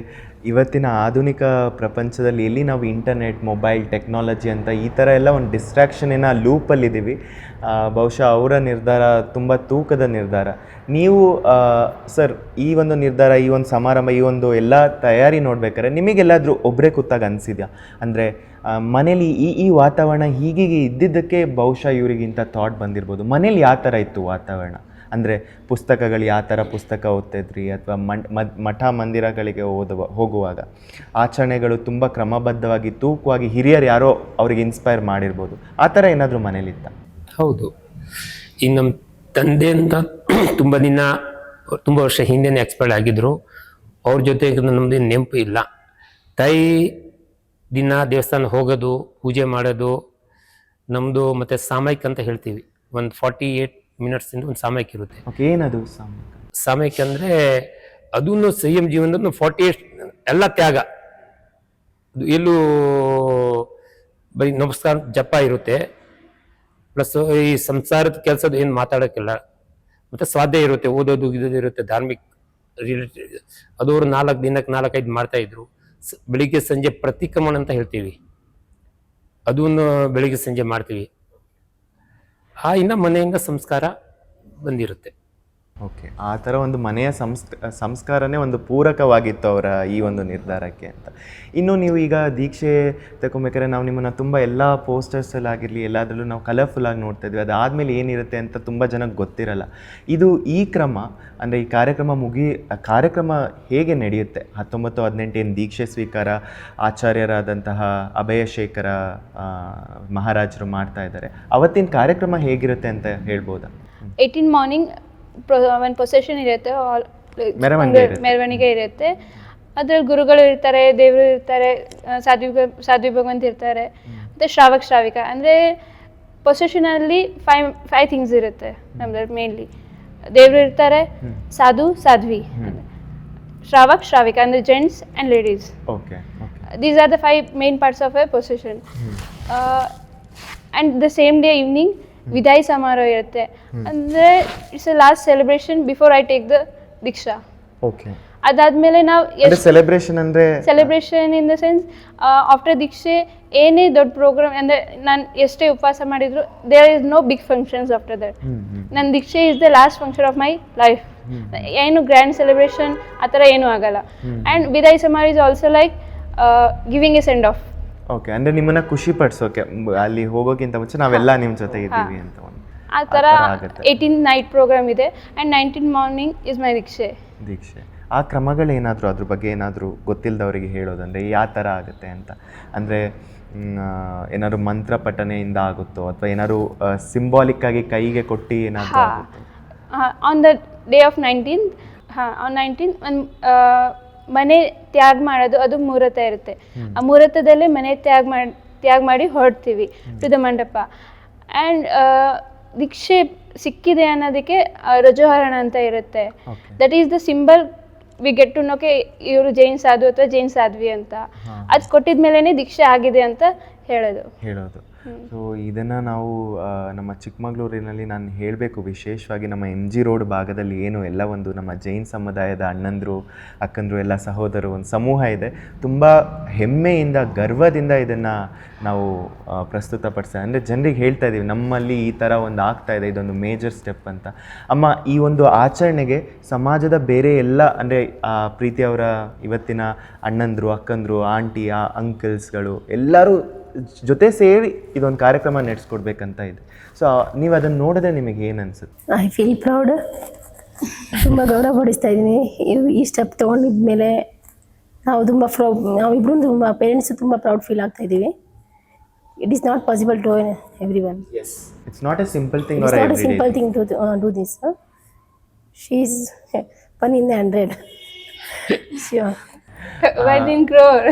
ಇವತ್ತಿನ ಆಧುನಿಕ ಪ್ರಪಂಚದಲ್ಲಿ ಎಲ್ಲಿ ನಾವು ಇಂಟರ್ನೆಟ್, ಮೊಬೈಲ್, ಟೆಕ್ನಾಲಜಿ ಅಂತ ಈ ಥರ ಎಲ್ಲ ಒಂದು ಡಿಸ್ಟ್ರಾಕ್ಷನಿನ ಲೂಪಲ್ಲಿದ್ದೀವಿ ಬಹುಶಃ ಅವರ ನಿರ್ಧಾರ ತುಂಬ ತೂಕದ ನಿರ್ಧಾರ. ನೀವು ಸರ್, ಈ ಒಂದು ನಿರ್ಧಾರ, ಈ ಒಂದು ಸಮಾರಂಭ, ಈ ಒಂದು ಎಲ್ಲ ತಯಾರಿ ನೋಡ್ಬೇಕಾದ್ರೆ ನಿಮಗೆಲ್ಲಾದರೂ ಒಬ್ಬರೇ ಕೂತಾಗ ಅನಿಸಿದ್ಯಾ? ಅಂದರೆ ಮನೇಲಿ ಈ ಈ ವಾತಾವರಣ ಹೀಗೀಗೆ ಇದ್ದಿದ್ದಕ್ಕೆ ಬಹುಶಃ ಇವರಿಗಿಂತ ಥಾಟ್ ಬಂದಿರ್ಬೋದು. ಮನೇಲಿ ಯಾವ ಥರ ಇತ್ತು ವಾತಾವರಣ? ಅಂದರೆ ಪುಸ್ತಕಗಳು ಯಾವ ಥರ ಪುಸ್ತಕ ಓದ್ತಿದ್ರಿ ಅಥವಾ ಮದ್, ಮಠ ಮಂದಿರಗಳಿಗೆ ಓದುವ, ಹೋಗುವಾಗ ಆಚರಣೆಗಳು ತುಂಬ ಕ್ರಮಬದ್ಧವಾಗಿ ತೂಕವಾಗಿ ಹಿರಿಯರು ಯಾರೋ ಅವ್ರಿಗೆ ಇನ್ಸ್ಪೈರ್ ಮಾಡಿರ್ಬೋದು. ಆ ಥರ ಏನಾದರೂ ಮನೇಲಿತ್ತ? ಹೌದು. ಇನ್ನು ನಮ್ಮ ತಂದೆ ಅಂತ ತುಂಬ ದಿನ, ತುಂಬ ವರ್ಷ ಹಿಂದೆನೇ ಎಕ್ಸ್ಪೈರ್ಡ್ ಆಗಿದ್ದರು ಅವ್ರ ಜೊತೆ ನಮ್ಮದು ನೆನಪು ಇಲ್ಲ. ತಾಯಿ ದಿನ ದೇವಸ್ಥಾನ ಹೋಗೋದು, ಪೂಜೆ ಮಾಡೋದು ನಮ್ಮದು ಮತ್ತು ಸಾಮಯಿಕ ಅಂತ ಹೇಳ್ತೀವಿ. ಒಂದು ಫಾರ್ಟಿ ಏಯ್ಟ್ ಮಿನಿಟ್ಸಿಂದ ಒಂದು ಸಾಮಯಿಕ ಇರುತ್ತೆ. ಏನದು ಸಾಮಯಿಕ? ಅಂದರೆ ಅದನ್ನು ಸಂಯಮ ಜೀವನದ ಫಾರ್ಟಿ ಏಟ್ ಎಲ್ಲ ತ್ಯಾಗ. ಎಲ್ಲೂ ಬರೀ ನಮಸ್ಕಾರ ಜಪ ಇರುತ್ತೆ. ಪ್ಲಸ್ ಈ ಸಂಸಾರದ ಕೆಲಸದ ಏನು ಮಾತಾಡೋಕ್ಕಿಲ್ಲ. ಮತ್ತೆ ಸ್ವಾಧ್ಯಾಯ ಇರುತ್ತೆ ಓದೋದು ಇದೋದು ಇರುತ್ತೆ ಧಾರ್ಮಿಕ ರಿಲೇಟೆಡ್ ಅದವರು ನಾಲ್ಕು ದಿನಕ್ಕೆ ನಾಲ್ಕೈದು ಮಾಡ್ತಾ ಇದ್ರು. ಬೆಳಿಗ್ಗೆ ಸಂಜೆ ಪ್ರತಿಕ್ರಮಣ ಅಂತ ಹೇಳ್ತೀವಿ. ಅದನ್ನು ಬೆಳಿಗ್ಗೆ ಸಂಜೆ ಮಾಡ್ತೀವಿ. ಆ ಇನ್ನ ಮನೆಯಿಂದ ಸಂಸ್ಕಾರ ಬಂದಿರುತ್ತೆ. ಓಕೆ. ಆ ಥರ ಒಂದು ಮನೆಯ ಸಂಸ್ಕ, ಸಂಸ್ಕಾರನೇ ಒಂದು ಪೂರಕವಾಗಿತ್ತು ಅವರ ಈ ಒಂದು ನಿರ್ಧಾರಕ್ಕೆ ಅಂತ. ಇನ್ನು ನೀವು ಈಗ ದೀಕ್ಷೆ ತಗೊಬೇಕಾದ್ರೆ ನಾವು ನಿಮ್ಮನ್ನು ತುಂಬ ಎಲ್ಲ ಪೋಸ್ಟರ್ಸಲ್ಲಾಗಿರಲಿ ಎಲ್ಲದರಲ್ಲೂ ನಾವು ಕಲರ್ಫುಲ್ಲಾಗಿ ನೋಡ್ತಾ ಇದ್ವಿ. ಅದಾದಮೇಲೆ ಏನಿರುತ್ತೆ ಅಂತ ತುಂಬ ಜನಕ್ಕೆ ಗೊತ್ತಿರಲ್ಲ. ಇದು ಈ ಕ್ರಮ, ಅಂದರೆ ಈ ಕಾರ್ಯಕ್ರಮ ಮುಗಿ, ಕಾರ್ಯಕ್ರಮ ಹೇಗೆ ನಡೆಯುತ್ತೆ? ಹತ್ತೊಂಬತ್ತು ಹದಿನೆಂಟೇನು ದೀಕ್ಷೆ ಸ್ವೀಕಾರ ಆಚಾರ್ಯರಾದಂತಹ ಅಭಯಶೇಖರ ಮಹಾರಾಜರು ಮಾಡ್ತಾ ಇದ್ದಾರೆ. ಅವತ್ತಿನ ಕಾರ್ಯಕ್ರಮ ಹೇಗಿರುತ್ತೆ ಅಂತ ಹೇಳ್ಬೋದಾ? ಏಯ್ಟೀನ್ ಮಾರ್ನಿಂಗ್ ಒಂದು ಪೊಸೆಷನ್ ಇರುತ್ತೆ ಆಲ್ ಮೆರವಣಿಗೆ ಒಂದು ಮೆರವಣಿಗೆ ಇರುತ್ತೆ. ಅದ್ರಲ್ಲಿ ಗುರುಗಳು ಇರ್ತಾರೆ ದೇವರು ಇರ್ತಾರೆ ಆ, ಸಾಧ್ವಿ ಸಾಧ್ವಿ ಭಗವಂತ ಇರ್ತಾರೆ. ಮತ್ತೆ ಶ್ರಾವಕ ಶ್ರಾವಿಕ. ಅಂದ್ರೆ ಪೊಸೆಷನ್ ಅಲ್ಲಿ ಫೈವ್ ಫೈವ್ ಥಿಂಗ್ಸ್ ಇರುತ್ತೆ ನಮ್ದ್ರಲ್ಲಿ ಮೇನ್ಲಿ ದೇವರು ಇರ್ತಾರೆ ಸಾಧು ಸಾಧ್ವಿ. ಶ್ರಾವಕ್ ಶ್ರಾವಿಕ ಅಂದ್ರೆ gents and ladies okay okay these are the five main parts of a procession hmm. And the same day evening ವಿದಾಯಿ ಸಮಾರೋಹ ಇರುತ್ತೆ. ಅಂದ್ರೆ it's a last celebration before I take the Diksha. Okay ಅದಾದ್ಮೇಲೆ ನಾವು ಸೆಲೆಬ್ರೇಷನ್ ಅಂದ್ರೆ celebration in the sense after ದೀಕ್ಷೆ ಏನೇ ದೊಡ್ಡ ಪ್ರೋಗ್ರಾಮ್ ಅಂದ್ರೆ ನಾನು ಎಷ್ಟೇ ಉಪವಾಸ ಮಾಡಿದ್ರು there is no big functions after that ನನ್ನ ದೀಕ್ಷೆ is the last function of my life ಏನು ಗ್ರ್ಯಾಂಡ್ ಸೆಲೆಬ್ರೇಷನ್ ಆ ಥರ ಏನೂ ಆಗಲ್ಲ. ಆ್ಯಂಡ್ ವಿದಾಯಿ ಸಮಾರ್ is also like giving a send off okay ಅಂದ್ರೆ ನಿಮ್ಮನ್ನ ಖುಷಿ ಪಡಿಸೋಕೆ ಅಲ್ಲಿ ಹೋಗೋಕ್ಕಿಂತ ಮುಂಚೆ ನಾವೆಲ್ಲ ನಿಮ್ಮ ಜೊತೆ ಇದ್ದೀವಿ ಅಂತ ಒಂದು ಆ ಥರ ಏಯ್ಟೀನ್ ನೈಟ್ ಪ್ರೋಗ್ರಾಮ್ ಇದೆ. And nineteen morning is my ದೀಕ್ಷೆ ದೀಕ್ಷೆ. ಆ ಕ್ರಮಗಳೇನಾದರೂ ಅದ್ರ ಬಗ್ಗೆ ಏನಾದರೂ ಗೊತ್ತಿಲ್ಲದವರಿಗೆ ಹೇಳೋದಂದ್ರೆ ಯಾವ ಥರ ಆಗುತ್ತೆ ಅಂತ. ಅಂದರೆ ಏನಾದ್ರು ಮಂತ್ರ ಪಠನೆಯಿಂದ ಆಗುತ್ತೋ ಅಥವಾ ಏನಾದ್ರು ಸಿಂಬಾಲಿಕ್ ಆಗಿ ಕೈಗೆ ಕೊಟ್ಟು ಏನಾದರೂ on the day of nineteen ಹಾಂ ಆನ್ ನೈನ್ಟೀನ್ ಒಂದು ಮನೆ ತ್ಯಾಗ ಮಾಡೋದು ಅದು ಮುಹೂರ್ತ ಇರುತ್ತೆ. ಆ ಮುಹೂರ್ತದಲ್ಲಿ ಮನೆ ತ್ಯಾಗ ಮಾಡಿ ತ್ಯಾಗ ಮಾಡಿ ಹೊರಡ್ತೀವಿ ಟು ದ ಮಂಟಪ. ಆ್ಯಂಡ್ ದೀಕ್ಷೆ ಸಿಕ್ಕಿದೆ ಅನ್ನೋದಕ್ಕೆ ರಜೋಹರಣ ಅಂತ ಇರುತ್ತೆ. That is the symbol we get to ನೋಕೆ ಇವರು ಜೈನ್ ಸಾಧು ಅಥವಾ ಜೈನ್ ಸಾಧ್ವಿ ಅಂತ. ಅದು ಕೊಟ್ಟಿದ್ಮೇಲೆ ದೀಕ್ಷೆ ಆಗಿದೆ ಅಂತ ಹೇಳೋದು. ಹೇಳೋದು. ಸೊ ಇದನ್ನು ನಾವು ನಮ್ಮ ಚಿಕ್ಕಮಗಳೂರಿನಲ್ಲಿ ನಾನು ಹೇಳಬೇಕು. ವಿಶೇಷವಾಗಿ ನಮ್ಮ ಎಂ ಜಿ ರೋಡ್ ಭಾಗದಲ್ಲಿ ಏನು ಎಲ್ಲ ಒಂದು ನಮ್ಮ ಜೈನ್ ಸಮುದಾಯದ ಅಣ್ಣಂದರು, ಅಕ್ಕಂದರು, ಎಲ್ಲ ಸಹೋದರರು ಒಂದು ಸಮೂಹ ಇದೆ. ತುಂಬ ಹೆಮ್ಮೆಯಿಂದ, ಗರ್ವದಿಂದ ಇದನ್ನು ನಾವು ಪ್ರಸ್ತುತ ಪ್ರಸ್ತುತಪಡಿಸ್ತಾ ಅಂದರೆ ಜನರಿಗೆ ಹೇಳ್ತಾ ಇದ್ದೀವಿ ನಮ್ಮಲ್ಲಿ ಈ ಥರ ಒಂದು ಆಗ್ತಾ ಇದೆ, ಇದೊಂದು ಮೇಜರ್ ಸ್ಟೆಪ್ ಅಂತ. ಅಮ್ಮ, ಈ ಒಂದು ಆಚರಣೆಗೆ ಸಮಾಜದ ಬೇರೆ ಎಲ್ಲ, ಅಂದರೆ ಪ್ರೀತಿ ಅವರ ಇವತ್ತಿನ ಅಣ್ಣಂದರು, ಅಕ್ಕಂದರು, ಆಂಟಿ ಅಂಕಲ್ಸ್ಗಳು ಎಲ್ಲರೂ ಜೊತೆ ಸೇರಿ ಇದೊಂದು ಕಾರ್ಯಕ್ರಮ ನಡೆಸ್ಕೊಡ್ಬೇಕಂತ ಇದೆ. ಸೊ ನೀವು ಅದನ್ನು ನೋಡಿದ್ರೆ ನಿಮಗೆ ಏನು ಅನ್ಸುತ್ತೆ? ಐ ಫೀಲ್ ಪ್ರೌಡ್ ತುಂಬ ಗೌರವ ಪಡಿಸ್ತಾ ಇದ್ದೀನಿ. ಇವ್- ಈ ಸ್ಟೆಪ್ ತೊಗೊಂಡಿದ್ಮೇಲೆ ನಾವು ತುಂಬ ಪ್ರೌ ನಾವಿಬ್ರು ತುಂಬ ಪೇರೆಂಟ್ಸ್ ತುಂಬ ಪ್ರೌಡ್ ಫೀಲ್ ಆಗ್ತಾ ಇದ್ದೀವಿ. It is not possible to everyone it's not a simple thing it's not a every simple thing to do this she is one in the hundred sure one in crore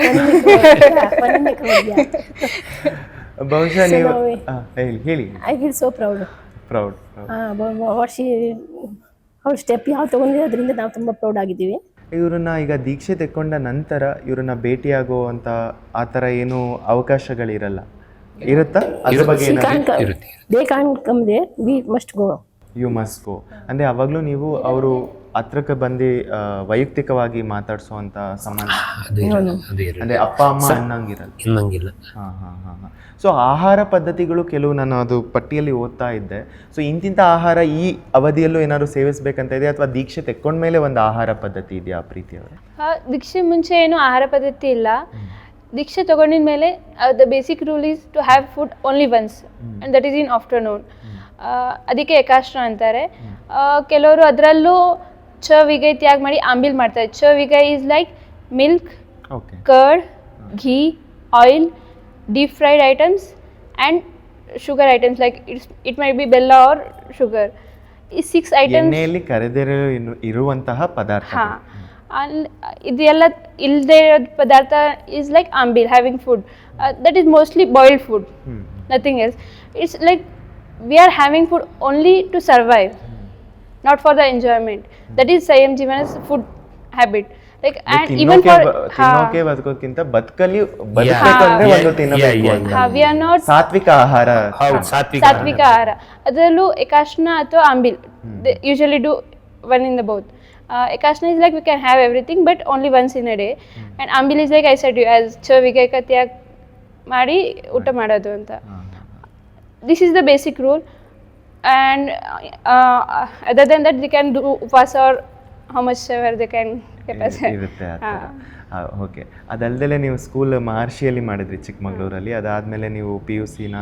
ಬಹುಶಃ ನೀವು ಆ, ಹೇಳಿ ಹೇಳಿ. I feel so proud proud ಆ she ಅವ್ರ step ಯಾವ ತೊಗೊಂಡಿದೆ ಅದರಿಂದ ನಾವು ತುಂಬ ಪ್ರೌಡ್ ಆಗಿದ್ದೀವಿ. ಇವ್ರನ್ನ ಈಗ ದೀಕ್ಷೆ ತೆಕ್ಕೊಂಡ ನಂತರ ಇವ್ರನ್ನ ಭೇಟಿಯಾಗೋ ಅಂತ ಆ ಥರ ಏನು ಅವಕಾಶಗಳಿರಲ್ಲ. ಇರುತ್ತಾ? ಅದ್ರ ಬಗ್ಗೆ they can come they we must go you must go ಅಂದ್ರೆ ಅವಾಗಲೂ ನೀವು ಅವರು ಹತ್ರಕ್ಕೆ ಬಂದು ವೈಯಕ್ತಿಕವಾಗಿ ಮಾತಾಡಿಸುವಂತ ಸಮಾನ ಅಂದ್ರೆ ಅಪ್ಪ ಅಮ್ಮ ಅನ್ನಂಗಿರಲ್ಲ. ಇನ್ನಂಗಿಲ್ಲ. ಹಾ ಹಾ ಹಾ ಹಾ. ಸೊ ಆಹಾರ ಪದ್ಧತಿಗಳು ಕೆಲವು ನಾನು ಅದು ಪಟ್ಟಿಯಲ್ಲಿ ಓದ್ತಾ ಇದ್ದೆ. ಸೊ ಇಂತಿಂಥ ಆಹಾರ ಈ ಅವಧಿಯಲ್ಲೂ ಏನಾದ್ರು ಸೇವಿಸಬೇಕಂತ ಇದೆ ಅಥವಾ ದೀಕ್ಷೆ ತೆಕ್ಕೊಂಡ್ಮೇಲೆ ಒಂದು ಆಹಾರ ಪದ್ಧತಿ ಇದೆಯಾ ಪ್ರೀತಿಯವರೇ ಆ, ದೀಕ್ಷೆ ಮುಂಚೆ ಏನು ಆಹಾರ ಪದ್ಧತಿ ಇಲ್ಲ. ದೀಕ್ಷೆ ತಗೊಂಡಿದ ಮೇಲೆ the basic rule is to have food only once and that is in afternoon ಅದಕ್ಕೆ ಏಕಾಶ್ರ ಅಂತಾರೆ. ಕೆಲವರು ಅದರಲ್ಲೂ ಚ ವಿಗೈ ತ್ಯಾಗ ಮಾಡಿ ಆಂಬಿಲ್ ಮಾಡ್ತಾರೆ. ಚ ವಿಗೈ is like milk okay. curd, ghee, oil, deep fried items, and sugar items like it's, it might be bella or sugar. ಈ ಸಿಕ್ಸ್ ಐಟಮ್ಸ್ ಎಣ್ಣೆಯಲ್ಲಿ ಕರೆದಿರೋ ಇರುವಂತಹ ಪದಾರ್ಥ ಹಾಂ. ಅಲ್ಲಿ ಇದೆಲ್ಲ ಇಲ್ಲದೆ ಇರೋದು ಪದಾರ್ಥ is like ಆಂಬಿಲ್ having food. That is mostly boiled food. Nothing else. It's like we are having food only to survive. Not for the enjoyment That is ಸಂಯಮ್ ಜೀವನ food habit like and even ತಿನ್ನೋಕೆ ತಿನ್ನೋಕೆ ಬದುಕೋಕ್ಕಿಂತ ಬದುಕಲಿ ಬದುಕಬೇಕು ಒಂದು ತಿನ್ನಬೇಕು ಅಂತ. yeah. We are not ಸಾತ್ವಿಕ ಆಹಾರ. ಹೌದು ಸಾತ್ವಿಕ ಸಾತ್ವಿಕ ಆಹಾರ. ಅದರಲ್ಲೂ ಏಕಾಶ್ನ ಅಥವಾ ಆಂಬಿಲ್ usually do one in the both ಏಕಾಶ್ನ is like we can have everything but only once in a day and ಆಂಬಿಲ್ is like I said you as ಚ ವಿಗೈಕತಿಯಾಗಿ ಮಾಡಿ ಊಟ ಮಾಡೋದು ಅಂತ. This is the basic rule and other then that they can do ಉಪವಾಸ or how much ever they can capacity ಇರುತ್ತೆ okay ಅದಲ್ದಲೆ ನೀವು school ಮಹರ್ಷಿಯಲ್ಲಿ ಮಾಡಿದ್ರಿ ಚಿಕ್ಕಮಗಳೂರಲ್ಲಿ. ಅದಾದಮೇಲೆ ನೀವು ಪಿ ಯು ಸಿನ